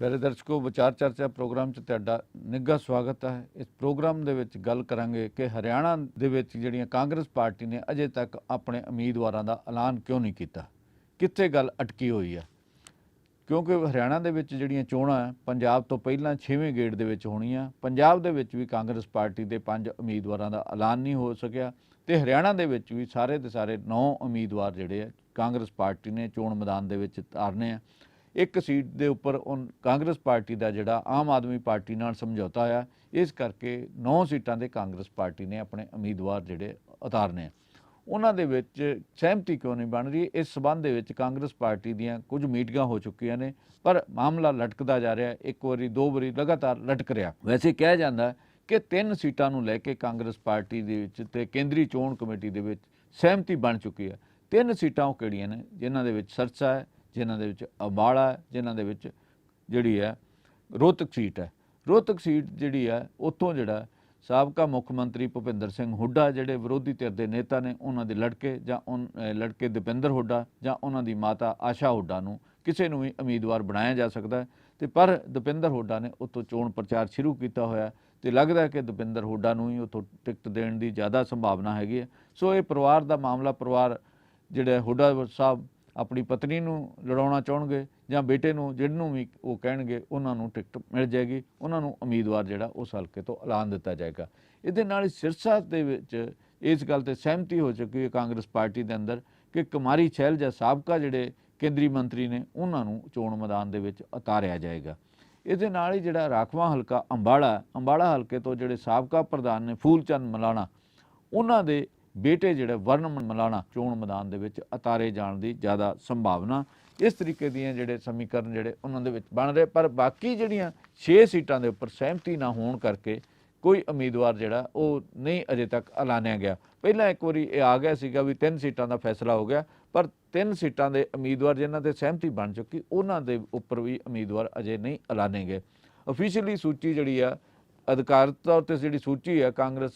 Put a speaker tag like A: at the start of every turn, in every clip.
A: ਪਿਆਰੇ ਦਰਸ਼ਕੋ ਵਿਚਾਰ ਚਰਚਾ ਪ੍ਰੋਗਰਾਮ 'ਚ ਤੁਹਾਡਾ ਨਿੱਘਾ ਸਵਾਗਤ ਹੈ ਇਸ ਪ੍ਰੋਗਰਾਮ ਦੇ ਵਿੱਚ ਗੱਲ ਕਰਾਂਗੇ ਕਿ ਹਰਿਆਣਾ ਦੇ ਵਿੱਚ ਜਿਹੜੀਆਂ ਕਾਂਗਰਸ ਪਾਰਟੀ ਨੇ ਅਜੇ ਤੱਕ ਆਪਣੇ ਉਮੀਦਵਾਰਾਂ ਦਾ ਐਲਾਨ ਕਿਉਂ ਨਹੀਂ ਕੀਤਾ ਕਿੱਥੇ ਗੱਲ ਅਟਕੀ ਹੋਈ ਹੈ ਕਿਉਂਕਿ ਹਰਿਆਣਾ ਦੇ ਵਿੱਚ ਜਿਹੜੀਆਂ ਚੋਣਾਂ ਪੰਜਾਬ ਤੋਂ ਪਹਿਲਾਂ 6ਵੇਂ ਗੇੜ ਦੇ ਵਿੱਚ ਹੋਣੀਆਂ ਪੰਜਾਬ ਦੇ ਵਿੱਚ ਵੀ ਕਾਂਗਰਸ ਪਾਰਟੀ ਦੇ ਪੰਜ ਉਮੀਦਵਾਰਾਂ ਦਾ ਐਲਾਨ ਨਹੀਂ ਹੋ ਸਕਿਆ ਤੇ ਹਰਿਆਣਾ ਦੇ ਵਿੱਚ ਵੀ ਸਾਰੇ ਦੇ ਸਾਰੇ 9 ਉਮੀਦਵਾਰ ਜਿਹੜੇ ਆ ਕਾਂਗਰਸ ਪਾਰਟੀ ਨੇ ਚੋਣ ਮੈਦਾਨ ਦੇ ਵਿੱਚ ਤਾਰਨੇ ਆ ਇੱਕ ਸੀਟ ਦੇ ਉੱਪਰ ਉਹ ਕਾਂਗਰਸ ਪਾਰਟੀ ਦਾ ਜਿਹੜਾ ਆਮ ਆਦਮੀ ਪਾਰਟੀ ਨਾਲ ਸਮਝੌਤਾ ਆ ਇਸ ਕਰਕੇ 9 ਸੀਟਾਂ ਦੇ ਕਾਂਗਰਸ ਪਾਰਟੀ ਨੇ ਆਪਣੇ ਉਮੀਦਵਾਰ ਜਿਹੜੇ ਉਤਾਰਨੇ ਆ। ਉਹਨਾਂ ਦੇ ਵਿੱਚ ਸਹਿਮਤੀ ਕਿਉਂ ਨਹੀਂ ਬਣ ਰਹੀ? ਇਸ ਸਬੰਧ ਦੇ ਵਿੱਚ ਕਾਂਗਰਸ ਪਾਰਟੀ ਦੀਆਂ ਕੁਝ ਮੀਟਿੰਗਾਂ ਹੋ ਚੁੱਕੀਆਂ ਨੇ, ਪਰ ਮਾਮਲਾ ਲਟਕਦਾ ਜਾ ਰਿਹਾ, ਇੱਕ ਵਾਰੀ, ਦੋ ਵਾਰੀ ਲਗਾਤਾਰ ਲਟਕ ਰਿਹਾ। ਵੈਸੇ ਕਿਹਾ ਜਾਂਦਾ ਕਿ ਤਿੰਨ ਸੀਟਾਂ ਨੂੰ ਲੈ ਕੇ ਕਾਂਗਰਸ ਪਾਰਟੀ ਦੇ ਵਿੱਚ ਤੇ ਕੇਂਦਰੀ ਚੋਣ ਕਮੇਟੀ ਦੇ ਵਿੱਚ ਸਹਿਮਤੀ ਬਣ ਚੁੱਕੀ ਹੈ। ਤਿੰਨ ਸੀਟਾਂ ਉਹ ਕਿਹੜੀਆਂ ਨੇ, ਜਿਨ੍ਹਾਂ ਦੇ ਵਿੱਚ ਸਰਚਾ ਹੈ ਜਿਨ੍ਹਾਂ ਦੇ ਵਿੱਚ ਅੰਬਾਲਾ ਹੈ, ਜਿਨ੍ਹਾਂ ਦੇ ਵਿੱਚ ਜਿਹੜੀ ਹੈ ਰੋਹਤਕ ਸੀਟ ਹੈ। ਰੋਹਤਕ ਸੀਟ ਜਿਹੜੀ ਹੈ, ਉੱਥੋਂ ਜਿਹੜਾ ਸਾਬਕਾ ਮੁੱਖ ਮੰਤਰੀ ਭੁਪਿੰਦਰ ਸਿੰਘ ਹੁੱਡਾ ਜਿਹੜੇ ਵਿਰੋਧੀ ਧਿਰ ਦੇ ਨੇਤਾ ਨੇ, ਉਹਨਾਂ ਦੇ ਲੜਕੇ ਜਾਂ ਉਨ- ਲੜਕੇ ਦਪਿੰਦਰ ਹੁੱਡਾ ਜਾਂ ਉਹਨਾਂ ਦੀ ਮਾਤਾ ਆਸ਼ਾ ਹੁੱਡਾ ਨੂੰ ਕਿਸੇ ਨੂੰ ਵੀ ਉਮੀਦਵਾਰ ਬਣਾਇਆ ਜਾ ਸਕਦਾ ਹੈ। ਤੇ ਪਰ ਦਪਿੰਦਰ ਹੁੱਡਾ ਨੇ ਉੱਥੋਂ ਚੋਣ ਪ੍ਰਚਾਰ ਸ਼ੁਰੂ ਕੀਤਾ ਹੋਇਆ ਹੈ ਤੇ ਲੱਗਦਾ ਕਿ ਦਪਿੰਦਰ ਹੁੱਡਾ ਨੂੰ ਹੀ ਉੱਥੋਂ ਟਿਕਟ ਦੇਣ ਦੀ ਜ਼ਿਆਦਾ ਸੰਭਾਵਨਾ ਹੈਗੀ ਹੈ। ਸੋ ਇਹ ਪਰਿਵਾਰ ਦਾ ਮਾਮਲਾ, ਪਰਿਵਾਰ ਜਿਹੜਾ ਹੁੱਡਾ ਸਾਹਿਬ ਆਪਣੀ ਪਤਨੀ ਨੂੰ ਲੜਾਉਣਾ ਚਾਹਣਗੇ ਜਾਂ ਬੇਟੇ ਨੂੰ, ਜਿਹਨੂੰ ਵੀ ਉਹ ਕਹਿਣਗੇ, ਉਹਨਾਂ ਨੂੰ ਟਿਕਟ ਮਿਲ ਜਾਏਗੀ। ਉਹਨਾਂ ਨੂੰ ਉਮੀਦਵਾਰ ਜਿਹੜਾ ਉਸ ਹਲਕੇ ਤੋਂ ਐਲਾਨ ਦਿੱਤਾ ਜਾਏਗਾ। ਇਹਦੇ ਨਾਲ ਹੀ ਸਿਰਸਾ ਦੇ ਵਿੱਚ ਇਸ ਗੱਲ ਤੇ ਸਹਿਮਤੀ ਹੋ ਚੁੱਕੀ ਹੈ ਕਾਂਗਰਸ ਪਾਰਟੀ ਦੇ ਅੰਦਰ ਕਿ ਕੁਮਾਰੀ ਸ਼ੈਲਜਾ ਸਾਬਕਾ ਜਿਹੜੇ ਕੇਂਦਰੀ ਮੰਤਰੀ ਨੇ, ਉਹਨਾਂ ਨੂੰ ਚੋਣ ਮੈਦਾਨ ਦੇ ਵਿੱਚ ਉਤਾਰਿਆ ਜਾਏਗਾ। ਇਹਦੇ ਨਾਲ ਹੀ ਜਿਹੜਾ ਰਾਖਵਾਂ ਹਲਕਾ ਅੰਬਾਲਾ ਅੰਬਾਲਾ ਹਲਕੇ ਤੋਂ ਜਿਹੜੇ ਸਾਬਕਾ ਪ੍ਰਧਾਨ ਨੇ ਫੂਲਚੰਦ ਮਲਾਣਾ, ਉਹਨਾਂ ਦੇ ਬੇਟੇ ਜਿਹੜੇ ਵਰਨ ਮਲਾਣਾ, ਚੋਣ ਮੈਦਾਨ ਦੇ ਵਿੱਚ ਉਤਾਰੇ ਜਾਣ ਦੀ ਜ਼ਿਆਦਾ ਸੰਭਾਵਨਾ ਇਸ ਤਰੀਕੇ ਦੀਆਂ ਜਿਹੜੇ ਸਮੀਕਰਨ ਜਿਹੜੇ ਉਹਨਾਂ ਦੇ ਵਿੱਚ ਬਣ ਰਹੇ, ਪਰ ਬਾਕੀ ਜਿਹੜੀਆਂ 6 ਸੀਟਾਂ ਦੇ ਉੱਪਰ ਸਹਿਮਤੀ ਨਾ ਹੋਣ ਕਰਕੇ ਕੋਈ ਉਮੀਦਵਾਰ ਜਿਹੜਾ ਉਹ ਨਹੀਂ ਅਜੇ ਤੱਕ ਐਲਾਨਿਆ ਗਿਆ। ਪਹਿਲਾਂ ਇੱਕ ਵਾਰੀ ਇਹ ਆ ਗਿਆ ਸੀਗਾ ਵੀ ਤਿੰਨ ਸੀਟਾਂ ਦਾ ਫੈਸਲਾ ਹੋ ਗਿਆ, ਪਰ ਤਿੰਨ ਸੀਟਾਂ ਦੇ ਉਮੀਦਵਾਰ ਜਿਨ੍ਹਾਂ ਤੇ ਸਹਿਮਤੀ ਬਣ ਚੁੱਕੀ, ਉਹਨਾਂ ਦੇ ਉੱਪਰ ਵੀ ਉਮੀਦਵਾਰ ਅਜੇ ਨਹੀਂ ਐਲਾਨੇ ਗਏ। ਅਫੀਸ਼ੀਅਲੀ ਸੂਚੀ ਜਿਹੜੀ ਆ ਅਧਿਕਾਰਤ ਤੌਰ ਤੇ ਜਿਹੜੀ ਸੂਚੀ ਹੈ, ਕਾਂਗਰਸ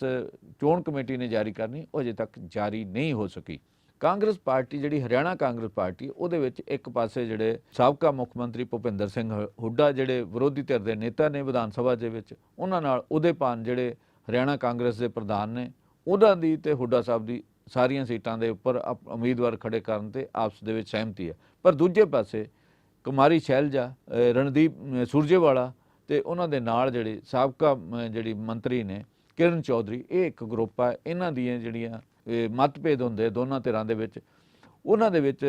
A: ਚੋਣ ਕਮੇਟੀ ਨੇ ਜਾਰੀ ਕਰਨੀ, ਉਹ ਅਜੇ ਤੱਕ ਜਾਰੀ ਨਹੀਂ ਹੋ ਸਕੀ। ਕਾਂਗਰਸ ਪਾਰਟੀ ਜਿਹੜੀ ਹਰਿਆਣਾ ਕਾਂਗਰਸ ਪਾਰਟੀ, ਉਹਦੇ ਵਿੱਚ ਇੱਕ ਪਾਸੇ ਜਿਹੜੇ ਸਾਬਕਾ ਮੁੱਖ ਮੰਤਰੀ ਭੁਪਿੰਦਰ ਸਿੰਘ ਹੁੱਡਾ, ਜਿਹੜੇ ਵਿਰੋਧੀ ਧਿਰ ਦੇ ਨੇਤਾ ਨੇ ਵਿਧਾਨ ਸਭਾ ਦੇ ਵਿੱਚ, ਉਹਨਾਂ ਨਾਲ ਉਹਦੇ ਪਾਨ ਜਿਹੜੇ ਹਰਿਆਣਾ ਕਾਂਗਰਸ ਦੇ ਪ੍ਰਧਾਨ ਨੇ, ਉਹਨਾਂ ਦੀ ਤੇ ਹੁੱਡਾ ਸਾਹਿਬ ਦੀ ਸਾਰੀਆਂ ਸੀਟਾਂ ਦੇ ਉੱਪਰ ਅਪ- ਉਮੀਦਵਾਰ ਖੜੇ ਕਰਨ ਤੇ ਆਪਸ ਦੇ ਵਿੱਚ ਸਹਿਮਤੀ ਹੈ। ਪਰ ਦੂਜੇ ਪਾਸੇ ਕੁਮਾਰੀ ਸ਼ੈਲਜਾ ਰਣਦੀਪ ਸੂਰਜੇਵਾਲਾ ਤੇ ਉਹਨਾਂ ਦੇ ਨਾਲ ਜਿਹੜੇ ਸਾਬਕਾ ਜਿਹੜੀ ਮੰਤਰੀ ਨੇ, ਕਿਰਨ ਚੌਧਰੀ, ਇਹ ਇੱਕ ਗਰੁੱਪ ਹੈ ਇਹਨਾਂ ਦੀਆਂ ਜਿਹੜੀਆਂ ਮਤਭੇਦ ਹੁੰਦੇ ਦੋਨਾਂ ਧਿਰਾਂ ਦੇ ਵਿੱਚ। ਉਹਨਾਂ ਦੇ ਵਿੱਚ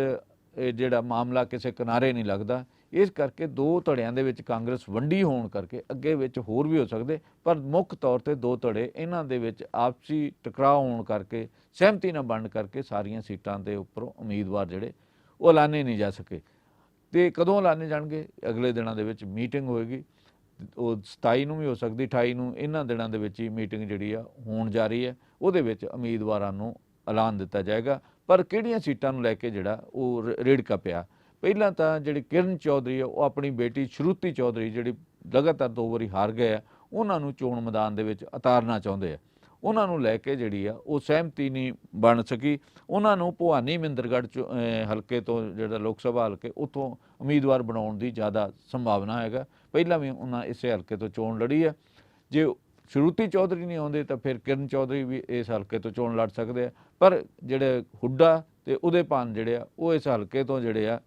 A: ਜਿਹੜਾ ਮਾਮਲਾ ਕਿਸੇ ਕਿਨਾਰੇ ਨਹੀਂ ਲੱਗਦਾ। ਇਸ ਕਰਕੇ ਦੋ ਧੜਿਆਂ ਦੇ ਵਿੱਚ ਕਾਂਗਰਸ ਵੰਡੀ ਹੋਣ ਕਰਕੇ ਅੱਗੇ ਵਿੱਚ ਹੋਰ ਵੀ ਹੋ ਸਕਦੇ, ਪਰ ਮੁੱਖ ਤੌਰ ਤੇ ਦੋ ਧੜੇ ਇਹਨਾਂ ਦੇ ਵਿੱਚ ਆਪਸੀ ਟਕਰਾਅ ਹੋਣ ਕਰਕੇ, ਸਹਿਮਤੀ ਨਾਲ ਬਣਨ ਕਰਕੇ ਸਾਰੀਆਂ ਸੀਟਾਂ ਦੇ ਉੱਪਰੋਂ ਉਮੀਦਵਾਰ ਜਿਹੜੇ, ਉਹ ਐਲਾਨੇ ਨਹੀਂ ਜਾ ਸਕੇ। ਤੇ ਕਦੋਂ ਐਲਾਨੇ ਜਾਣਗੇ? ਅਗਲੇ ਦਿਨਾਂ ਦੇ ਵਿੱਚ ਮੀਟਿੰਗ ਹੋਏਗੀ। ਉਹ 27 ਨੂੰ ਵੀ ਹੋ ਸਕਦੀ 28 ਨੂੰ, ਇਹਨਾਂ ਦਿਨਾਂ ਦੇ ਵਿੱਚ ਹੀ ਮੀਟਿੰਗ ਜਿਹੜੀ ਆ ਹੋਣ ਜਾ ਰਹੀ ਹੈ। ਉਹਦੇ ਵਿੱਚ ਉਮੀਦਵਾਰਾਂ ਨੂੰ ਐਲਾਨ ਦਿੱਤਾ ਜਾਏਗਾ। ਪਰ ਕਿਹੜੀਆਂ ਸੀਟਾਂ ਨੂੰ ਲੈ ਕੇ ਜਿਹੜਾ ਉਹ ਰ- ਰੇੜਕਾ ਪਿਆ? ਪਹਿਲਾਂ ਤਾਂ ਜਿਹੜੀ ਕਿਰਨ ਚੌਧਰੀ ਆ, ਉਹ ਆਪਣੀ ਬੇਟੀ ਸ਼ਰੂਤੀ ਚੌਧਰੀ ਜਿਹੜੀ ਲਗਾਤਾਰ ਦੋ ਵਾਰੀ ਹਾਰ ਗਏ ਆ, ਉਹਨਾਂ ਨੂੰ ਚੋਣ ਮੈਦਾਨ ਦੇ ਵਿੱਚ ਉਤਾਰਨਾ ਚਾਹੁੰਦੇ ਆ। ਉਹਨਾਂ ਨੂੰ ਲੈ ਕੇ ਜਿਹੜੀ ਆ, ਉਹ ਸਹਿਮਤੀ ਨਹੀਂ ਬਣ ਸਕੀ। ਉਹਨਾਂ ਨੂੰ ਭਵਾਨੀ ਮਿੰਦਰਗੜ੍ਹ ਚ ਹਲਕੇ ਤੋਂ ਜਿਹੜਾ ਲੋਕ ਸਭਾ ਹਲਕੇ, ਉਥੋਂ ਉਮੀਦਵਾਰ ਬਣਾਉਣ ਦੀ ਜ਼ਿਆਦਾ ਸੰਭਾਵਨਾ ਹੈਗਾ। ਪਹਿਲਾਂ ਵੀ ਉਹਨਾਂ ਇਸੇ ਹਲਕੇ ਤੋਂ ਚੋਣ ਲੜੀ ਹੈ ਜੇ ਸ਼ਰੂਤੀ ਚੌਧਰੀ ਨਹੀਂ ਆਉਂਦੇ ਤਾਂ ਫਿਰ ਕਿਰਨ ਚੌਧਰੀ ਵੀ ਇਸ ਹਲਕੇ ਤੋਂ ਚੋਣ ਲੜ ਸਕਦੇ ਆ। ਪਰ ਜਿਹੜੇ ਹੁੱਡਾ ਤੇ ਉਹਦੇ ਪਾਨ ਜਿਹੜੇ ਆ, ਉਹ ਇਸ ਹਲਕੇ ਤੋਂ ਜਿਹੜੇ ਆ,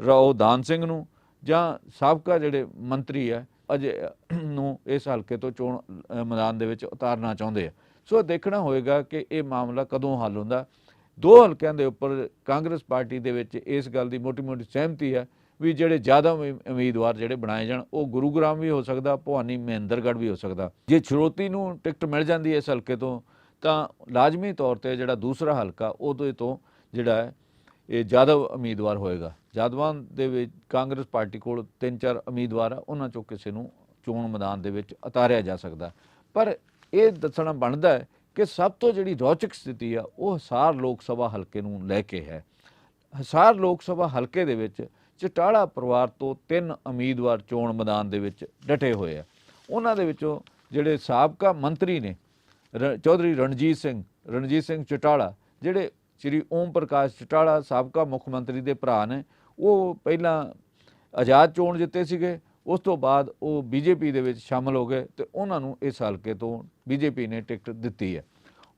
A: ਰਾਓ ਦਾਨ ਸਿੰਘ ਨੂੰ ਜਾਂ ਸਾਬਕਾ ਜਿਹੜੇ ਮੰਤਰੀ ਆ, ਅਜੇ ਨੂੰ ਇਸ ਹਲਕੇ ਤੋਂ ਚੋਣ ਮੈਦਾਨ ਦੇ ਵਿੱਚ ਉਤਾਰਨਾ ਚਾਹੁੰਦੇ ਆ। ਸੋ ਦੇਖਣਾ ਹੋਏਗਾ ਕਿ ਇਹ ਮਾਮਲਾ ਕਦੋਂ ਹੱਲ ਹੁੰਦਾ। ਦੋ ਹਲਕਿਆਂ ਦੇ ਉੱਪਰ ਕਾਂਗਰਸ ਪਾਰਟੀ ਦੇ ਵਿੱਚ ਇਸ ਗੱਲ ਦੀ ਮੋਟੀ-ਮੋਟੀ ਸਹਿਮਤੀ ਹੈ ਵੀ ਜਿਹੜੇ ਜ਼ਿਆਦਾ ਉਮੀਦਵਾਰ ਜਿਹੜੇ ਬਣਾਏ ਜਾਣ, ਉਹ ਗੁਰੂਗ੍ਰਾਮ ਵੀ ਹੋ ਸਕਦਾ, ਭਵਾਨੀ ਮਹਿੰਦਰਗੜ੍ਹ ਵੀ ਹੋ ਸਕਦਾ। ਜੇ ਸ਼ਰੋਤੀ ਨੂੰ ਟਿਕਟ ਮਿਲ ਜਾਂਦੀ ਹੈ ਇਸ ਹਲਕੇ ਤੋਂ, ਤਾਂ ਲਾਜ਼ਮੀ ਤੌਰ ਤੇ ਜਿਹੜਾ ਦੂਸਰਾ ਹਲਕਾ, ਉਹਦੇ ਤੋਂ ਜਿਹੜਾ ਹੈ, ਇਹ ਜਾਦਵ ਉਮੀਦਵਾਰ ਹੋਏਗਾ। ਜਾਦਵਾਂ ਦੇ ਵਿੱਚ ਕਾਂਗਰਸ ਪਾਰਟੀ ਕੋਲ ਤਿੰਨ ਚਾਰ ਉਮੀਦਵਾਰ ਆ, ਉਹਨਾਂ ਚੋਂ ਕਿਸੇ ਨੂੰ ਚੋਣ ਮੈਦਾਨ ਦੇ ਵਿੱਚ ਉਤਾਰਿਆ ਜਾ ਸਕਦਾ। ਪਰ ਇਹ ਦੱਸਣਾ ਬਣਦਾ ਹੈ ਕਿ ਸਭ ਤੋਂ ਜਿਹੜੀ ਰੌਚਕ ਸਥਿਤੀ ਆ, ਉਹ ਹਸਾਰ ਲੋਕ ਸਭਾ ਹਲਕੇ ਨੂੰ ਲੈ ਕੇ ਹੈ। ਹਸਾਰ ਲੋਕ ਸਭਾ ਹਲਕੇ ਦੇ ਵਿੱਚ ਚਟਾਲਾ ਪਰਿਵਾਰ ਤੋਂ ਤਿੰਨ ਉਮੀਦਵਾਰ ਚੋਣ ਮੈਦਾਨ ਦੇ ਵਿੱਚ ਡਟੇ ਹੋਏ ਆ। ਉਹਨਾਂ ਦੇ ਵਿੱਚੋਂ ਜਿਹੜੇ ਸਾਬਕਾ ਮੰਤਰੀ ਨੇ, ਰ- ਚੌਧਰੀ ਰਣਜੀਤ ਸਿੰਘ ਰਣਜੀਤ ਸਿੰਘ ਚਟਾਲਾ, ਜਿਹੜੇ ਸ੍ਰੀ ਓਮ ਪ੍ਰਕਾਸ਼ ਚਟਾਲਾ ਸਾਬਕਾ ਮੁੱਖ ਮੰਤਰੀ ਦੇ ਭਰਾ ਨੇ, ਉਹ ਪਹਿਲਾਂ ਆਜ਼ਾਦ ਚੋਣ ਜਿੱਤੇ ਸੀਗੇ ਉਸ ਤੋਂ ਬਾਅਦ ਉਹ ਬੀਜੇਪੀ ਦੇ ਵਿੱਚ ਸ਼ਾਮਲ ਹੋ ਗਏ ਤੇ ਉਹਨਾਂ ਨੂੰ ਇਸ ਹਲਕੇ ਤੋਂ ਬੀਜੇਪੀ ਨੇ ਟਿਕਟ ਦਿੱਤੀ ਹੈ।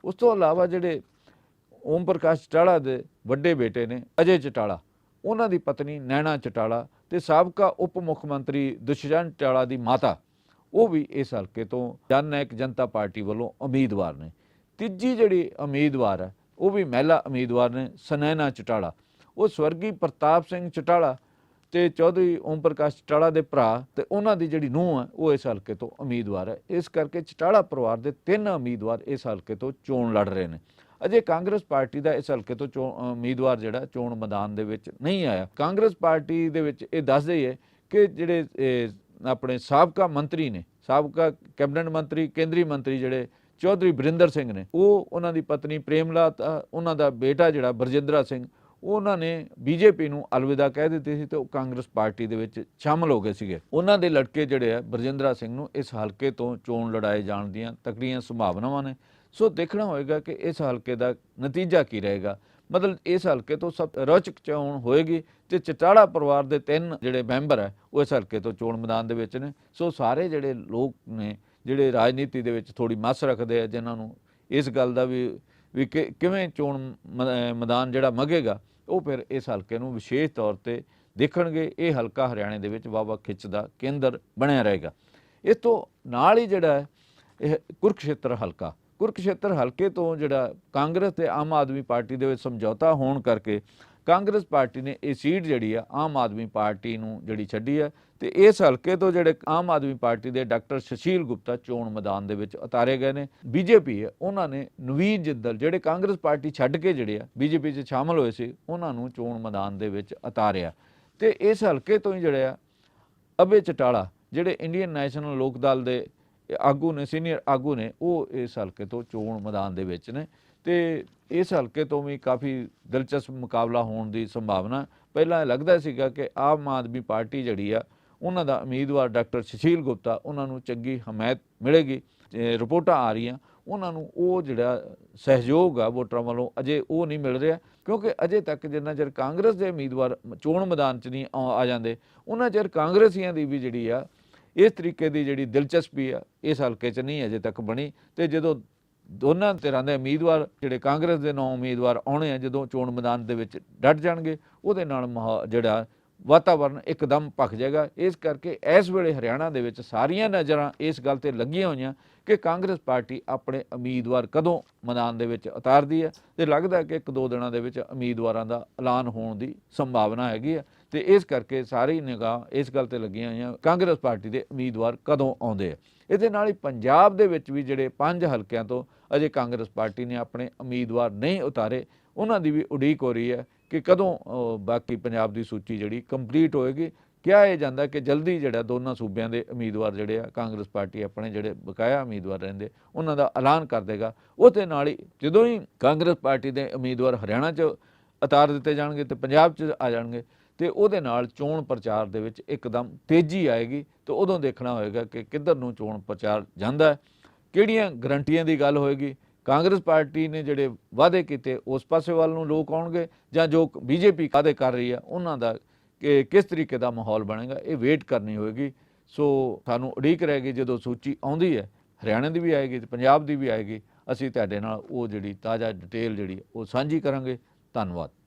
A: ਉਸ ਤੋਂ ਇਲਾਵਾ ਜਿਹੜੇ ਓਮ ਪ੍ਰਕਾਸ਼ ਚਟਾਲਾ ਦੇ ਵੱਡੇ ਬੇਟੇ ਨੇ, ਅਜੇ ਚਟਾਲਾ, ਉਹਨਾਂ ਦੀ ਪਤਨੀ ਨੈਣਾ ਚਟਾਲਾ ਤੇ ਸਾਬਕਾ ਉਪ ਮੁੱਖ ਮੰਤਰੀ ਦੁਸ਼ਯੰਤ ਚਟਾਲਾ ਦੀ ਮਾਤਾ, ਉਹ ਵੀ ਇਸ ਹਲਕੇ ਤੋਂ ਜਨਨਾਇਕ ਜਨਤਾ ਪਾਰਟੀ ਵੱਲੋਂ ਉਮੀਦਵਾਰ ਨੇ। ਤੀਜੀ ਜਿਹੜੀ ਉਮੀਦਵਾਰ ਹੈ, ਉਹ ਵੀ ਮਹਿਲਾ ਉਮੀਦਵਾਰ ਨੇ ਸਨੈਨਾ ਚਟਾਲਾ। ਉਹ ਸਵਰਗੀ ਪ੍ਰਤਾਪ ਸਿੰਘ ਚਟਾਲਾ ਤੇ ਚੌਧਰੀ ਓਮ ਪ੍ਰਕਾਸ਼ ਚਟਾਲਾ ਦੇ ਭਰਾ ਤੇ ਉਹਨਾਂ ਦੀ ਜਿਹੜੀ ਨੂੰਹ ਹੈ ਉਹ ਇਸ ਹਲਕੇ ਤੋਂ ਉਮੀਦਵਾਰ ਹੈ। ਇਸ ਕਰਕੇ ਚਟਾਲਾ ਪਰਿਵਾਰ ਦੇ ਤਿੰਨ ਉਮੀਦਵਾਰ ਇਸ ਹਲਕੇ ਤੋਂ ਚੋਣ ਲੜ ਰਹੇ ਨੇ। ਅਜੇ ਕਾਂਗਰਸ ਪਾਰਟੀ ਦਾ ਇਸ ਹਲਕੇ ਤੋਂ ਚੋਣ ਉਮੀਦਵਾਰ ਜਿਹੜਾ ਚੋਣ ਮੈਦਾਨ ਦੇ ਵਿੱਚ ਨਹੀਂ ਆਇਆ। ਕਾਂਗਰਸ ਪਾਰਟੀ ਦੇ ਵਿੱਚ ਇਹ ਦੱਸਦੇ ਹੀ ਹੈ ਕਿ ਜਿਹੜੇ ਆਪਣੇ ਸਾਬਕਾ ਮੰਤਰੀ ਨੇ, ਸਾਬਕਾ ਕੈਬਨਿਟ ਮੰਤਰੀ, ਕੇਂਦਰੀ ਮੰਤਰੀ ਜਿਹੜੇ ਚੌਧਰੀ ਬਰਿੰਦਰ ਸਿੰਘ ਨੇ, ਉਹ ਉਹਨਾਂ ਦੀ ਪਤਨੀ ਪ੍ਰੇਮਲਤਾ, ਉਹਨਾਂ ਦਾ ਬੇਟਾ ਜਿਹੜਾ ਬਰਜਿੰਦਰਾ ਸਿੰਘ ਉਹਨਾਂ ਨੇ ਬੀਜੇਪੀ ਨੂੰ ਅਲਵਿਦਾ ਕਹਿ ਦਿੱਤੀ ਸੀ ਤੇ ਉਹ ਕਾਂਗਰਸ ਪਾਰਟੀ ਦੇ ਵਿੱਚ ਸ਼ਾਮਲ ਹੋ ਗਏ ਸੀਗੇ। ਉਹਨਾਂ ਦੇ ਲੜਕੇ ਜਿਹੜੇ ਆ, ਬਰਜਿੰਦਰਾ ਸਿੰਘ ਨੂੰ ਇਸ ਹਲਕੇ ਤੋਂ ਚੋਣ ਲੜਾਏ ਜਾਣ ਦੀਆਂ ਤਕੜੀਆਂ ਸੰਭਾਵਨਾਵਾਂ ਨੇ। ਸੋ ਦੇਖਣਾ ਹੋਏਗਾ ਕਿ ਇਸ ਹਲਕੇ ਦਾ ਨਤੀਜਾ ਕੀ ਰਹੇਗਾ। ਮਤਲਬ ਇਸ ਹਲਕੇ ਤੋਂ ਸਭ ਰੌਚਕ ਚੋਣ ਹੋਏਗੀ ਤੇ ਚਟਾੜਾ ਪਰਿਵਾਰ ਦੇ ਤਿੰਨ ਜਿਹੜੇ ਮੈਂਬਰ ਹੈ ਉਹ ਇਸ ਹਲਕੇ ਤੋਂ ਚੋਣ ਮੈਦਾਨ ਦੇ ਵਿੱਚ ਨੇ। ਸੋ ਸਾਰੇ ਜਿਹੜੇ ਲੋਕ ਨੇ, ਜਿਹੜੇ ਰਾਜਨੀਤੀ ਦੇ ਵਿੱਚ ਥੋੜੀ ਮੱਸ ਰੱਖਦੇ ਆ, ਜਿਨ੍ਹਾਂ ਨੂੰ ਇਸ ਗੱਲ ਦਾ ਵੀ ਵੀ ਕਿ- ਕਿਵੇਂ ਚੋਣ ਮ- ਮੈਦਾਨ ਜਿਹੜਾ ਮਗੇਗਾ ਉਹ ਫਿਰ ਇਸ ਹਲਕੇ ਨੂੰ ਵਿਸ਼ੇਸ਼ ਤੌਰ ਤੇ ਦੇਖਣਗੇ। ਇਹ ਹਲਕਾ ਹਰਿਆਣੇ ਦੇ ਵਿੱਚ ਵਾਵਾ ਖਿੱਚ ਦਾ ਕੇਂਦਰ ਬਣਿਆ ਰਹੇਗਾ। ਇਸ ਤੋਂ ਨਾਲ ਹੀ ਜਿਹੜਾ ਇਹ ਕੁਰਕਸ਼ੇਤਰ ਹਲਕਾ। ਕੁਰਕਸ਼ੇਤਰ ਹਲਕੇ ਤੋਂ ਜਿਹੜਾ ਕਾਂਗਰਸ ਤੇ ਆਮ ਆਦਮੀ ਪਾਰਟੀ ਦੇ ਵਿੱਚ ਸਮਝੌਤਾ ਹੋਣ ਕਰਕੇ ਕਾਂਗਰਸ ਪਾਰਟੀ ਨੇ ਇਹ ਸੀਟ ਜਿਹੜੀ ਆ, ਆਮ ਆਦਮੀ ਪਾਰਟੀ ਨੂੰ ਜਿਹੜੀ ਛੱਡੀ ਹੈ ਤੇ ਇਸ ਹਲਕੇ ਤੋਂ ਜਿਹੜੇ ਆਮ ਆਦਮੀ ਪਾਰਟੀ ਦੇ ਡਾਕਟਰ ਸੁਸ਼ੀਲ ਗੁਪਤਾ ਚੋਣ ਮੈਦਾਨ ਦੇ ਵਿੱਚ ਉਤਾਰੇ ਗਏ ਨੇ। ਬੀਜੇਪੀ ਹੈ, ਉਹਨਾਂ ਨੇ ਨਵੀਨ ਜਿੰਦਲ ਜਿਹੜੇ ਕਾਂਗਰਸ ਪਾਰਟੀ ਛੱਡ ਕੇ ਜਿਹੜੇ ਆ, ਬੀਜੇਪੀ 'ਚ ਸ਼ਾਮਲ ਹੋਏ ਸੀ, ਉਹਨਾਂ ਨੂੰ ਚੋਣ ਮੈਦਾਨ ਦੇ ਵਿੱਚ ਉਤਾਰਿਆ। ਤੇ ਇਸ ਹਲਕੇ ਤੋਂ ਹੀ ਜਿਹੜੇ ਆ ਅਬੇ ਚਟਾਲਾ ਜਿਹੜੇ ਇੰਡੀਅਨ ਨੈਸ਼ਨਲ ਲੋਕ ਦਲ ਦੇ ਆਗੂ ਨੇ, ਸੀਨੀਅਰ ਆਗੂ ਨੇ, ਉਹ ਇਸ ਹਲਕੇ ਤੋਂ ਚੋਣ ਮੈਦਾਨ ਦੇ ਵਿੱਚ ਨੇ। ਤੇ ਇਸ ਹਲਕੇ ਤੋਂ ਵੀ ਕਾਫੀ ਦਿਲਚਸਪ ਮੁਕਾਬਲਾ ਹੋਣ ਦੀ ਸੰਭਾਵਨਾ। ਪਹਿਲਾਂ ਲੱਗਦਾ ਸੀਗਾ ਕਿ ਆਮ ਆਦਮੀ ਪਾਰਟੀ ਜਿਹੜੀ ਆ, ਉਹਨਾਂ ਦਾ ਉਮੀਦਵਾਰ ਡਾਕਟਰ ਸੁਸ਼ੀਲ ਗੁਪਤਾ, ਉਹਨਾਂ ਨੂੰ ਚੰਗੀ ਹਮਾਇਤ ਮਿਲੇਗੀ ਰਿਪੋਰਟਾਂ ਆ ਰਹੀਆਂ। ਉਹਨਾਂ ਨੂੰ ਉਹ ਜਿਹੜਾ ਸਹਿਯੋਗ ਆ ਵੋਟਰਾਂ ਵੱਲੋਂ ਅਜੇ ਉਹ ਨਹੀਂ ਮਿਲ ਰਿਹਾ, ਕਿਉਂਕਿ ਅਜੇ ਤੱਕ ਜਿੰਨਾ ਚਿਰ ਕਾਂਗਰਸ ਦੇ ਉਮੀਦਵਾਰ ਚੋਣ ਮੈਦਾਨ 'ਚ ਨਹੀਂ ਆ ਆ ਜਾਂਦੇ, ਉਹਨਾਂ ਚਿਰ ਕਾਂਗਰਸੀਆਂ ਦੀ ਵੀ ਜਿਹੜੀ ਆ, ਇਸ ਤਰੀਕੇ ਦੀ ਜਿਹੜੀ ਦਿਲਚਸਪੀ ਆ, ਇਸ ਹਲਕੇ 'ਚ ਨਹੀਂ ਅਜੇ ਤੱਕ ਬਣੀ। ਤੇ ਜਦੋਂ ਦੋਨਾਂ ਧਿਰਾਂ ਦੇ ਉਮੀਦਵਾਰ, ਜਿਹੜੇ ਕਾਂਗਰਸ ਦੇ ਨੌ ਉਮੀਦਵਾਰ ਆਉਣੇ ਆ ਜਦੋਂ ਚੋਣ ਮੈਦਾਨ ਦੇ ਵਿੱਚ ਡਟ ਜਾਣਗੇ, ਉਹਦੇ ਨਾਲ ਮਾਹੌ- ਜਿਹੜਾ ਵਾਤਾਵਰਣ ਇੱਕਦਮ ਭਖ ਜਾਏਗਾ। ਇਸ ਕਰਕੇ ਇਸ ਵੇਲੇ ਹਰਿਆਣਾ ਦੇ ਵਿੱਚ ਸਾਰੀਆਂ ਨਜ਼ਰਾਂ ਇਸ ਗੱਲ ਤੇ ਲੱਗੀਆਂ ਹੋਈਆਂ ਕਿ ਕਾਂਗਰਸ ਪਾਰਟੀ ਆਪਣੇ ਉਮੀਦਵਾਰ ਕਦੋਂ ਮੈਦਾਨ ਦੇ ਵਿੱਚ ਉਤਾਰਦੀ ਹੈ ਤੇ ਲੱਗਦਾ ਕਿ ਇੱਕ ਦੋ ਦਿਨਾਂ ਦੇ ਵਿੱਚ ਉਮੀਦਵਾਰਾਂ ਦਾ ਐਲਾਨ ਹੋਣ ਦੀ ਸੰਭਾਵਨਾ ਹੈਗੀ ਹੈ ਤੇ ਇਸ ਕਰਕੇ ਸਾਰੀ ਨਿਗਾਹ ਇਸ ਗੱਲ ਤੇ ਲੱਗੀਆਂ ਹੋਈਆਂ ਕਾਂਗਰਸ ਪਾਰਟੀ ਦੇ ਉਮੀਦਵਾਰ ਕਦੋਂ ਆਉਂਦੇ ਆ। ਇਹਦੇ ਨਾਲ ਹੀ ਪੰਜਾਬ ਦੇ ਵਿੱਚ ਵੀ ਜਿਹੜੇ ਪੰਜ ਹਲਕਿਆਂ ਤੋਂ ਅਜੇ ਕਾਂਗਰਸ ਪਾਰਟੀ ਨੇ ਆਪਣੇ ਉਮੀਦਵਾਰ ਨਹੀਂ ਉਤਾਰੇ, ਉਹਨਾਂ ਦੀ ਵੀ ਉਡੀਕ ਹੋ ਰਹੀ ਹੈ ਕਿ ਕਦੋਂ ਬਾਕੀ ਪੰਜਾਬ ਦੀ ਸੂਚੀ ਜਿਹੜੀ ਕੰਪਲੀਟ ਹੋਏਗੀ। ਕਿਹਾ ਇਹ ਜਾਂਦਾ ਕਿ ਜਲਦੀ ਜਿਹੜਾ ਦੋਨਾਂ ਸੂਬਿਆਂ ਦੇ ਉਮੀਦਵਾਰ ਜਿਹੜੇ ਆ, ਕਾਂਗਰਸ ਪਾਰਟੀ ਆਪਣੇ ਜਿਹੜੇ ਬਕਾਇਆ ਉਮੀਦਵਾਰ ਰਹਿੰਦੇ, ਉਹਨਾਂ ਦਾ ਐਲਾਨ ਕਰ ਦੇਗਾ। ਉਹਦੇ ਨਾਲ ਹੀ ਜਦੋਂ ਹੀ ਕਾਂਗਰਸ ਪਾਰਟੀ ਦੇ ਉਮੀਦਵਾਰ ਹਰਿਆਣਾ 'ਚ ਉਤਾਰ ਦਿੱਤੇ ਜਾਣਗੇ ਤੇ ਪੰਜਾਬ 'ਚ ਆ ਜਾਣਗੇ ਤੇ ਉਹਦੇ ਨਾਲ ਚੋਣ ਪ੍ਰਚਾਰ ਦੇ ਵਿੱਚ ਇੱਕਦਮ ਤੇਜ਼ੀ ਆਏਗੀ ਤੇ ਉਦੋਂ ਦੇਖਣਾ ਹੋਏਗਾ ਕਿ ਕਿੱਧਰ ਨੂੰ ਚੋਣ ਪ੍ਰਚਾਰ ਜਾਂਦਾ ਹੈ। ਕਿਹੜੀਆਂ ਗਰੰਟੀਆਂ ਦੀ ਗੱਲ ਹੋਏਗੀ? ਕਾਂਗਰਸ ਪਾਰਟੀ ਨੇ ਜਿਹੜੇ ਵਾਅਦੇ ਕੀਤੇ, ਉਸ ਪਾਸੇ ਵੱਲ ਨੂੰ ਲੋਕ ਆਉਣਗੇ ਜਾਂ ਜੋ ਬੀਜੇਪੀ ਵਾਅਦੇ ਕਰ ਰਹੀ ਹੈ, ਉਹਨਾਂ ਦਾ ਕਿ ਕਿਸ ਤਰੀਕੇ ਦਾ ਮਾਹੌਲ ਬਣੇਗਾ, ਇਹ ਵੇਟ ਕਰਨੀ ਹੋਏਗੀ। ਸੋ ਸਾਨੂੰ ਉਡੀਕ ਰਹੇਗੀ ਜਦੋਂ ਸੂਚੀ ਆਉਂਦੀ ਹੈ, ਹਰਿਆਣਾ ਦੀ ਵੀ ਆਏਗੀ ਤੇ ਪੰਜਾਬ ਦੀ ਵੀ ਆਏਗੀ। ਅਸੀਂ ਤੁਹਾਡੇ ਨਾਲ ਉਹ ਜਿਹੜੀ ਤਾਜ਼ਾ ਡਿਟੇਲ ਜਿਹੜੀ ਉਹ ਸਾਂਝੀ ਕਰਾਂਗੇ। ਧੰਨਵਾਦ।